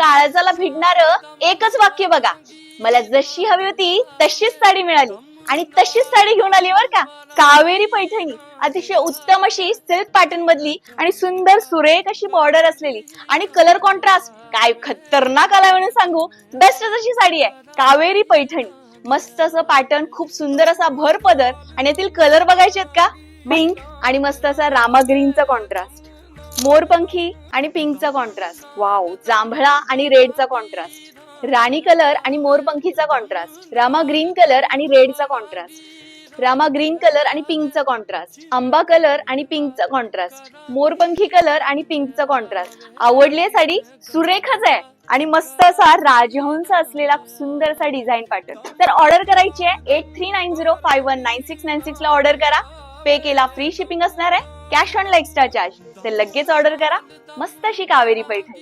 काळजाला भिडणार एकच वाक्य बघा. मला जशी हवी होती तशीच साडी मिळाली. आणि तशीच साडी घेऊन आली बर का? कावेरी पैठणी. अतिशय उत्तम अशी सिल्क पॅटर्न मधली आणि सुंदर सुरेख अशी बॉर्डर असलेली. आणि कलर कॉन्ट्रास्ट काय खतरनाक आला म्हणून सांगू बेस्ट अशी साडी आहे कावेरी पैठणी. मस्त असं पॅटर्न खूप सुंदर असा भर पदर. आणि यातील कलर बघायचे आहेत का? पिंक आणि मस्त असा रामा ग्रीनचा कॉन्ट्रास्ट मोरपंखी आणि पिंकचा कॉन्ट्रास्ट वाव जांभळा आणि रेडचा कॉन्ट्रास्ट राणी कलर आणि मोरपंखीचा कॉन्ट्रास्ट रामा ग्रीन कलर आणि रेडचा कॉन्ट्रास्ट रामा ग्रीन कलर आणि पिंकचा कॉन्ट्रास्ट आंबा कलर आणि पिंकचा कॉन्ट्रास्ट मोरपंखी कलर आणि पिंकचा कॉन्ट्रास्ट आवडली आहे साडी? सुरेखच आहे. आणि मस्त असा राजहंस असलेला सुंदर असा डिझाईन पॅटर्न तर ऑर्डर करायची आहे. Eight three nine zero five one nine six nine six ला ऑर्डर करा. पे केला. फ्री शिपिंग असणार आहे. कॅश ऑन एक्स्ट्रा चार्ज तर लगेच ऑर्डर करा. मस्त अशी कावेरी पैठणी.